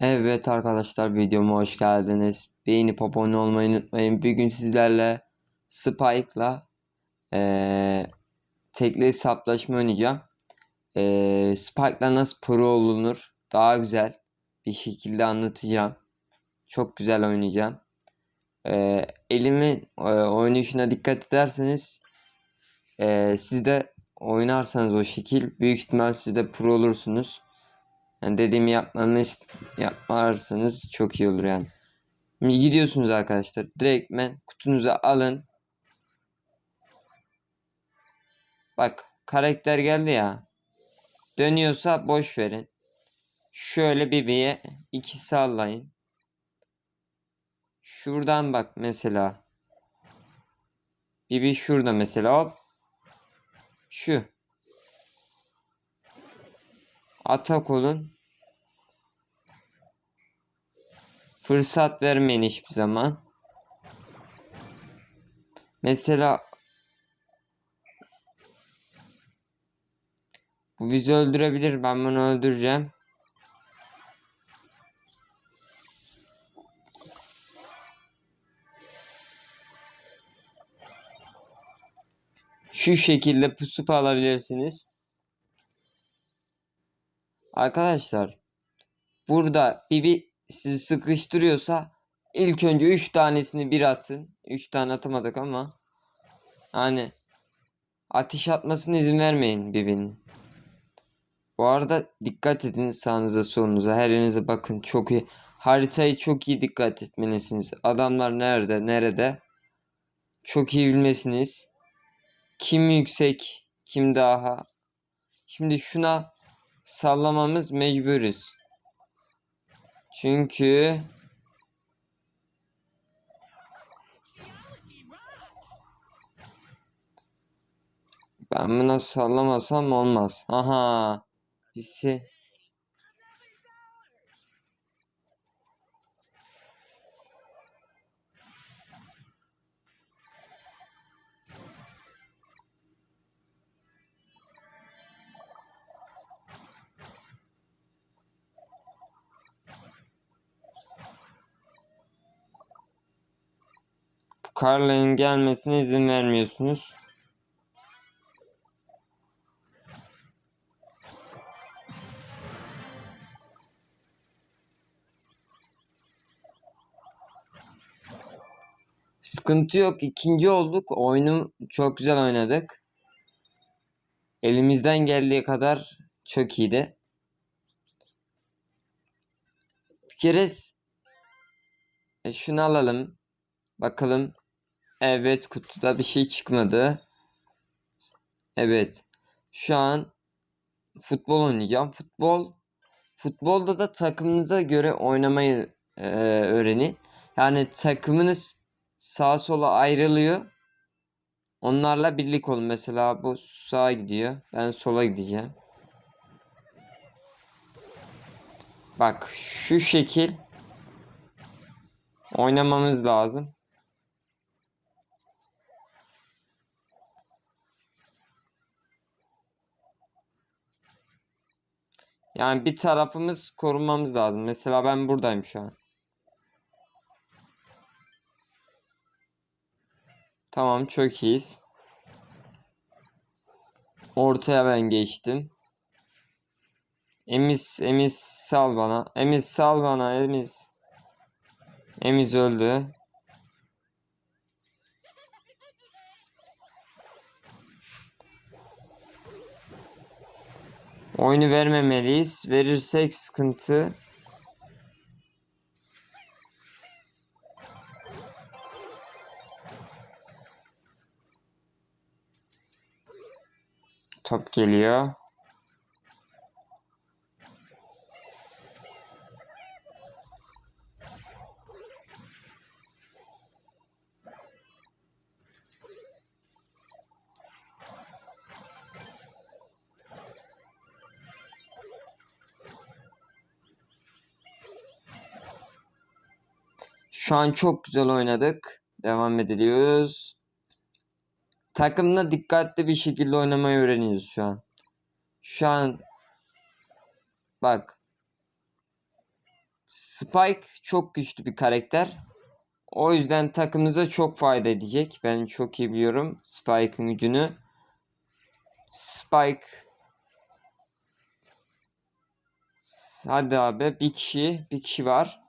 Evet arkadaşlar videoma hoş geldiniz. Beğenip abone olmayı unutmayın. Bugün sizlerle Spike'la eee tekli hesaplaşma oynayacağım. Eee Spike'la nasıl pro olunur daha güzel bir şekilde anlatacağım. Çok güzel oynayacağım. Eee elimin e, oynayışına dikkat ederseniz eee siz de oynarsanız o şekil büyük ihtimal siz de pro olursunuz. Yani dediğimi yapmamı ist- yaparsanız çok iyi olur yani. Gidiyorsunuz arkadaşlar. Direktmen kutunuzu alın. Bak karakter geldi ya. Dönüyorsa boş verin. Şöyle Bibi'ye iki sallayın. Şuradan bak mesela. Bibi şurada mesela hop. Şu. Atak olun. Fırsat vermeyin hiçbir zaman. Mesela bu bizi öldürebilir. Ben bunu öldüreceğim. Şu şekilde pusup alabilirsiniz. Arkadaşlar burada Bibi sizi sıkıştırıyorsa ilk önce 3 tanesini bir atın. 3 tane atamadık ama hani ateş atmasına izin vermeyin Bibi'nin. Bu arada dikkat edin sağınıza solunuza her yerinize bakın çok iyi. Haritayı çok iyi dikkat etmelisiniz. Adamlar nerede nerede çok iyi bilmesiniz. Kim yüksek kim daha. Şimdi şuna sallamamız mecburuz. Çünkü ben buna sallamasam olmaz. Aha. Birisi Carl'ın gelmesine izin vermiyorsunuz. Sıkıntı yok. İkinci olduk. Oyunu çok güzel oynadık. Elimizden geldiği kadar çok iyiydi. Bir kere e, şunu alalım. Bakalım. Evet kutuda bir şey çıkmadı. Evet. Şu an futbol oynayacağım. Futbol futbolda da takımınıza göre oynamayı e, öğrenin. Yani takımınız sağa sola ayrılıyor. Onlarla birlik olun. Mesela bu sağa gidiyor. Ben sola gideceğim. Bak şu şekil oynamamız lazım. Yani bir tarafımız korunmamız lazım. Mesela ben buradayım şu an. Tamam çok iyiyiz. Ortaya ben geçtim. Emiz, Emiz sal bana. Emiz sal bana Emiz. Emiz öldü. Oyunu vermemeliyiz. Verirsek sıkıntı. Top geliyor. Şu an çok güzel oynadık. Devam ediliyoruz. Takımla dikkatli bir şekilde oynamayı öğreniyoruz şu an. Şu an bak Spike çok güçlü bir karakter. O yüzden takımınıza çok fayda edecek. Ben çok iyi biliyorum Spike'ın gücünü. Spike Hadi abi bir kişi bir kişi var.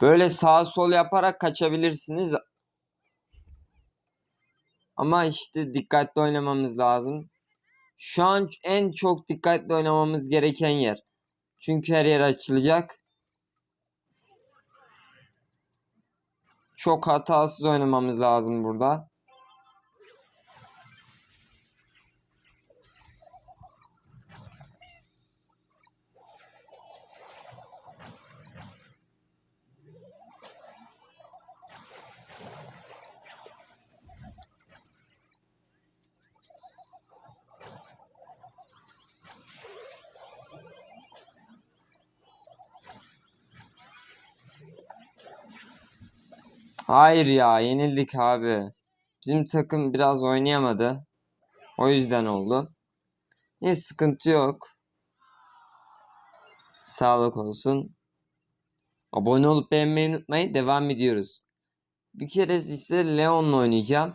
Böyle sağ sol yaparak kaçabilirsiniz. Ama işte dikkatli oynamamız lazım. Şu an en çok dikkatli oynamamız gereken yer. Çünkü her yer açılacak. Çok hatasız oynamamız lazım burada. Hayır ya yenildik abi. Bizim takım biraz oynayamadı. O yüzden oldu. Ne sıkıntı yok. Sağlık olsun. Abone olup beğenmeyi unutmayın. Devam ediyoruz. Bir kere ise Leon'la oynayacağım.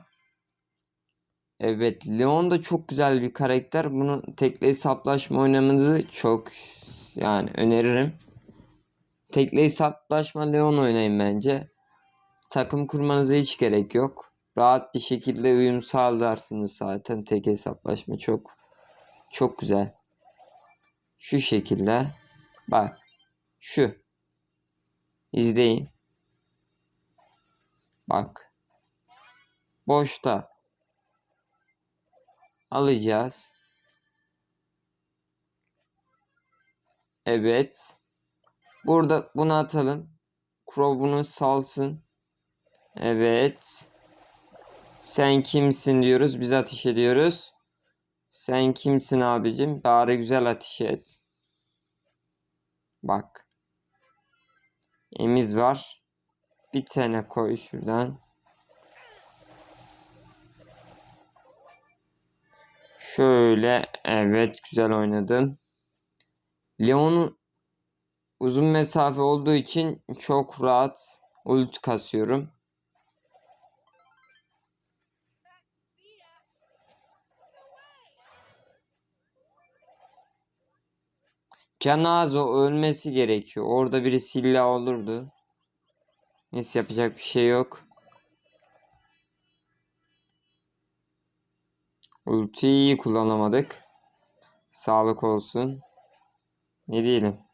Evet Leon da çok güzel bir karakter. Bunu tekli hesaplaşma oynamanızı çok yani öneririm. Tekli hesaplaşma Leon oynayın bence. Takım kurmanıza hiç gerek yok. Rahat bir şekilde uyum sağlarsınız zaten. Tek hesaplaşma çok çok güzel. Şu şekilde. Bak. Şu. İzleyin. Bak. Boşta. Alacağız. Evet. Burada bunu atalım. Crow bunu salsın. Evet. Sen kimsin diyoruz. Biz ateş ediyoruz. Sen kimsin abicim? Bari güzel ateş et. Bak. Emiz var. Bir tane koy şuradan. Şöyle. Evet güzel oynadım. Leon'un uzun mesafe olduğu için çok rahat ult kasıyorum. Canaz o ölmesi gerekiyor. Orada biri silla olurdu. Neyse yapacak bir şey yok. Ultiyi iyi kullanamadık. Sağlık olsun. Ne diyelim.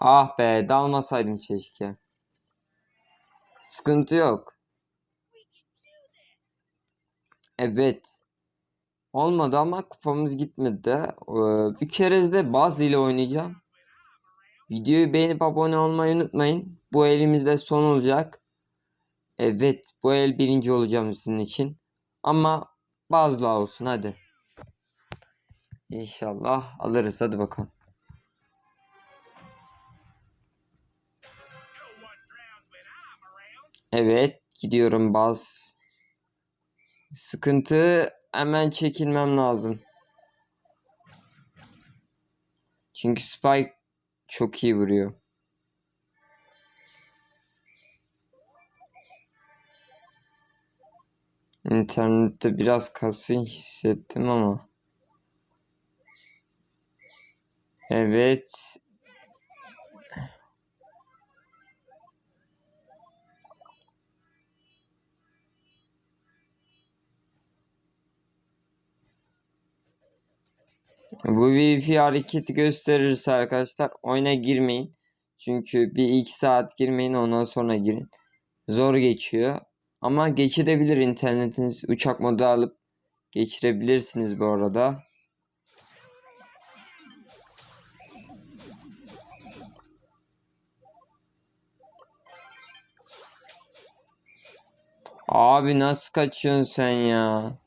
Ah be dalmasaydım keşke. Sıkıntı yok. Evet. Olmadı ama kupamız gitmedi de. Ee, bir kere de Baz ile oynayacağım. Videoyu beğenip abone olmayı unutmayın. Bu elimizde son olacak. Evet bu el birinci olacağım sizin için. Ama Bazla olsun hadi. İnşallah alırız hadi bakalım. Evet gidiyorum baz. Sıkıntı hemen çekilmem lazım. Çünkü Spike çok iyi vuruyor. İnternette biraz kasın hissettim ama. Evet. Bu Wi-Fi hareketi gösterirse arkadaşlar oyuna girmeyin. Çünkü bir iki saat girmeyin ondan sonra girin. Zor geçiyor. Ama geçirebilir internetiniz uçak modu alıp geçirebilirsiniz bu arada. Abi nasıl kaçıyorsun sen ya?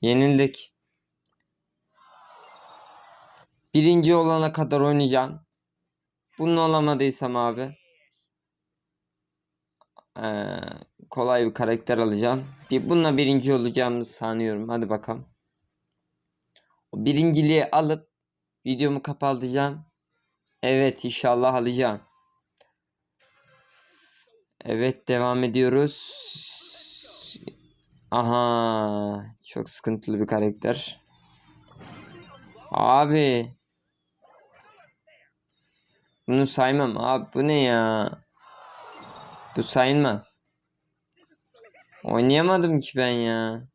Yenildik. Birinci olana kadar oynayacağım. Bunu olamadıysam abi. eee, kolay bir karakter alacağım. Bir, bununla birinci olacağımızı sanıyorum. Hadi bakalım. O birinciliği alıp videomu kapatacağım. Evet inşallah alacağım. Evet devam ediyoruz. Aha çok sıkıntılı bir karakter. Abi. Bunu saymam abi bu ne ya? Bu sayılmaz. Oynayamadım ki ben ya.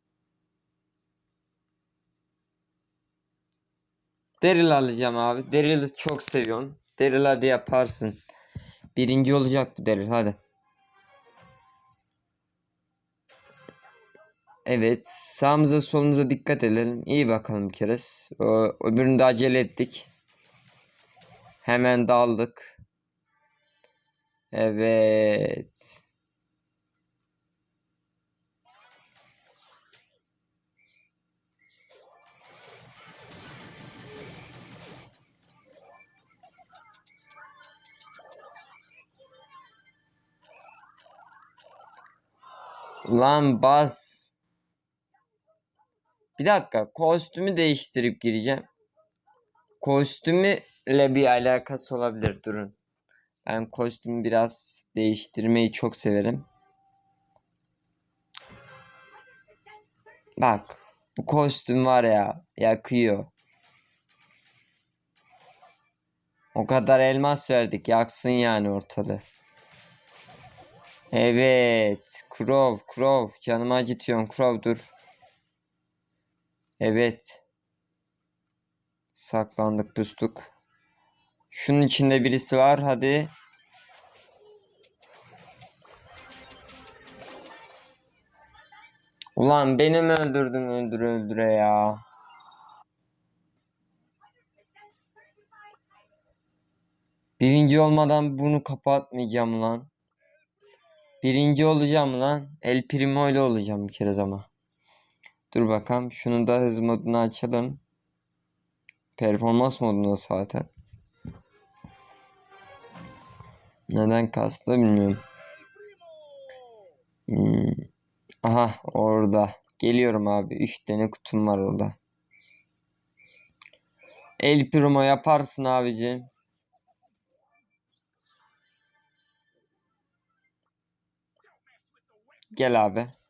Daryl alacağım abi. Daryl'ı çok seviyorum. Daryl hadi yaparsın. Birinci olacak bu Daryl hadi. Evet sağımıza solumuza dikkat edelim. İyi bakalım bir kere. Öbürünü de acele ettik. Hemen daldık. Evet. Lan bas. Bir dakika kostümü değiştirip gireceğim. Kostümüyle bir alakası olabilir durun. Ben kostümü biraz değiştirmeyi çok severim. Bak bu kostüm var ya yakıyor. O kadar elmas verdik yaksın yani ortalığı. Evet. Crow, Crow. Canımı acıtıyorsun Crow dur. Evet. Saklandık pustuk. Şunun içinde birisi var hadi. Ulan beni mi öldürdün öldüre öldüre ya. Birinci olmadan bunu kapatmayacağım lan. Birinci olacağım lan. El Primo ile olacağım bir kere ama. Dur bakalım. Şunu da hız modunu açalım. Performans modunda zaten. Neden kastı bilmiyorum. Hmm. Aha orada. Geliyorum abi. 3 tane kutum var orada. El Primo yaparsın abicim. Gel abi.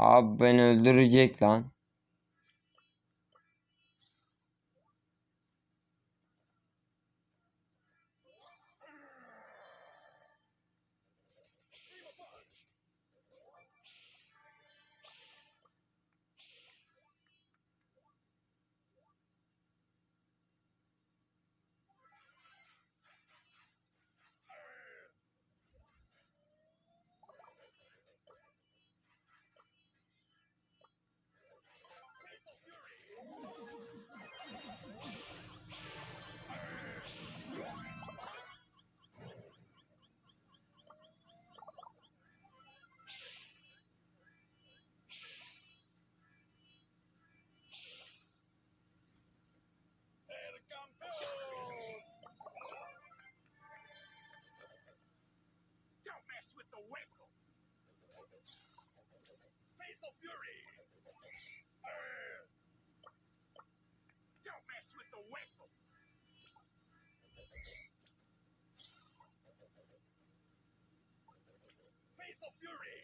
Abi beni öldürecek lan. Mess with the whistle. Face the fury. Arr. Don't mess with the whistle. Face the fury.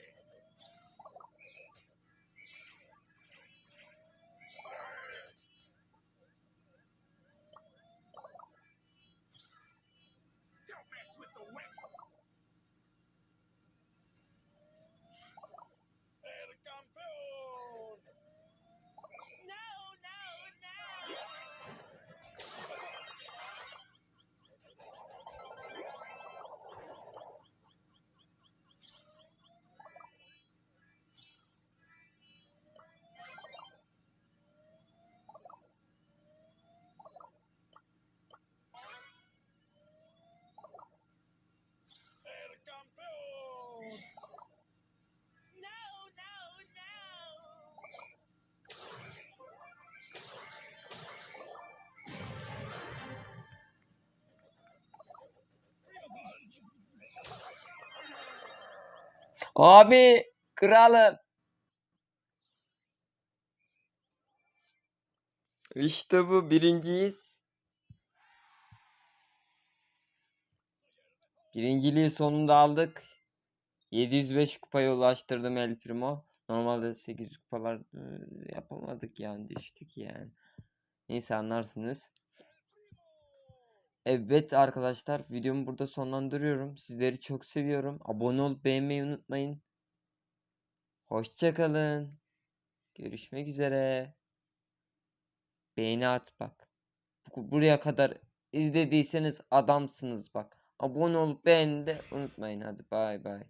Abi kralım. İşte bu birinciyiz. Birinciliği sonunda aldık. 705 kupaya ulaştırdım El Primo. Normalde 800 kupalar yapamadık yani düştük yani. Neyse anlarsınız. Evet arkadaşlar videomu burada sonlandırıyorum. Sizleri çok seviyorum. Abone olup beğenmeyi unutmayın. Hoşçakalın. Görüşmek üzere. Beğeni at bak. Bu- Buraya kadar izlediyseniz adamsınız bak. Abone olup beğeni de unutmayın. Hadi bay bay.